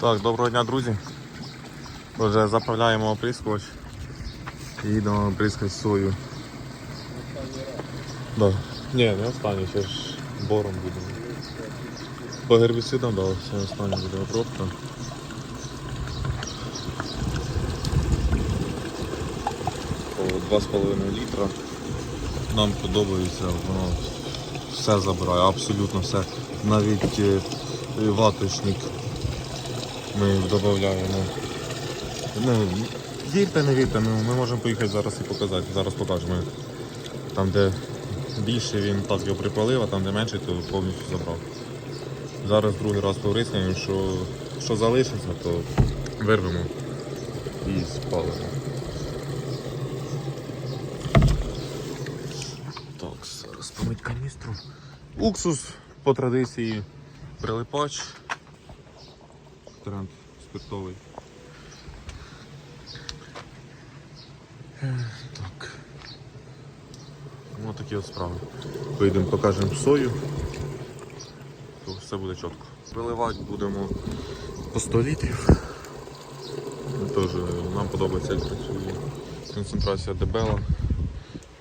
Так, доброго дня, друзі. Вже заправляємо оприскувач і їдемо оприскати сою. Да. Ні, не останній, ще ж бором будемо. По гербіцидам, да, все останнє буде обробка. По 2,5 літра. Нам подобається, воно все забирає, абсолютно все. Навіть е, ваточник ми додаємо. Ну, вірте, не вірте, ми, ми можемо поїхати зараз і показати. Зараз покажемо. Там, де більше він так його припалив, а там де менше, то повністю забрав. Зараз другий раз поврискаємо, що, що залишиться, то вирвемо і спалимо. Так, зараз помить каністру. Уксус по традиції прилипач. Тренд спиртовий. Е, Так. Ось такі от справи. Поїдемо, покажемо сою. То все буде чітко. Виливати будемо по 100 літрів. Теж нам подобається, як працює концентрація дебела.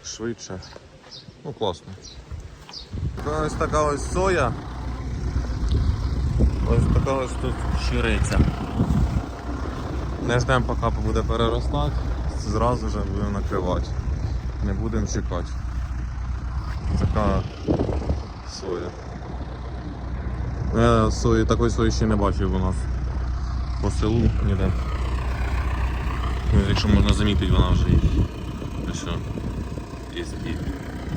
Швидше. Ну класно. Ось така ось соя. Ось тут щириця. Не ждемо, поки буде переростати, зразу ж будемо накривати. Не будемо чекати. Така соя. Я сої, такої сої ще не бачив у нас по селу ніде. Ну, якщо можна замітити, вона вже є. Що, є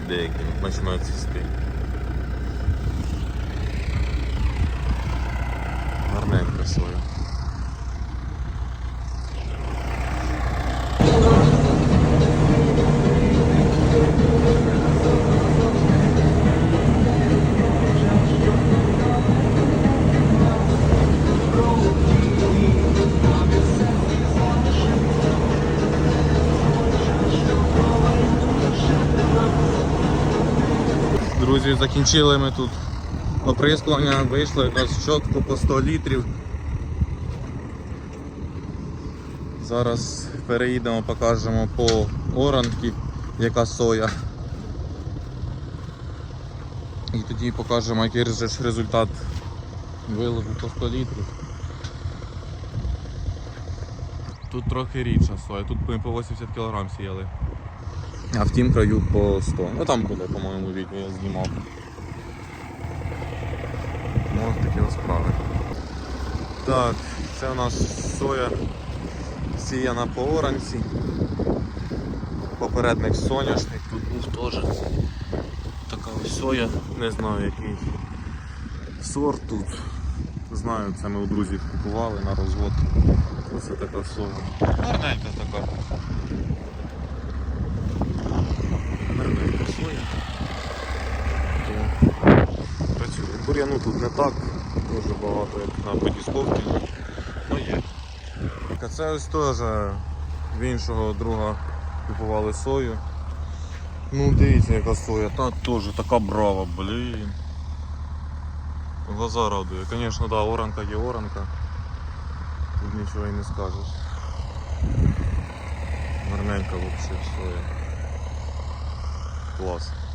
деякі починають цвісти. Друзі, закінчили ми тут оприскування, вийшло якраз чітко по 100 літрів. Зараз переїдемо, покажемо по оранки, яка соя. І тоді покажемо, який же ж результат виливу по 100 літрів. Тут трохи рідша соя, тут ми по 80 кг сіяли. А в тім краю по 100. Ну там буде, по-моєму, відео я знімав. Ну, такі справи. Так, це у нас соя сіяна по оранці. Попередник соняшник, тут був теж така ось соя, не знаю який сорт тут. Знаю, це ми у друзів купували на розвод. Ось така соя. Гарненька така. То Працює. Бур'яну тут не так, дуже багато, як на подісковці. Ну є. А це ось теж в іншого друга купували сою. Ну дивіться яка соя, та теж така брава, блін. Глаза радує. Звісно, да, оранка є оранка. Тут нічого і не скажеш. Гарненька взагалі соя. Colosso.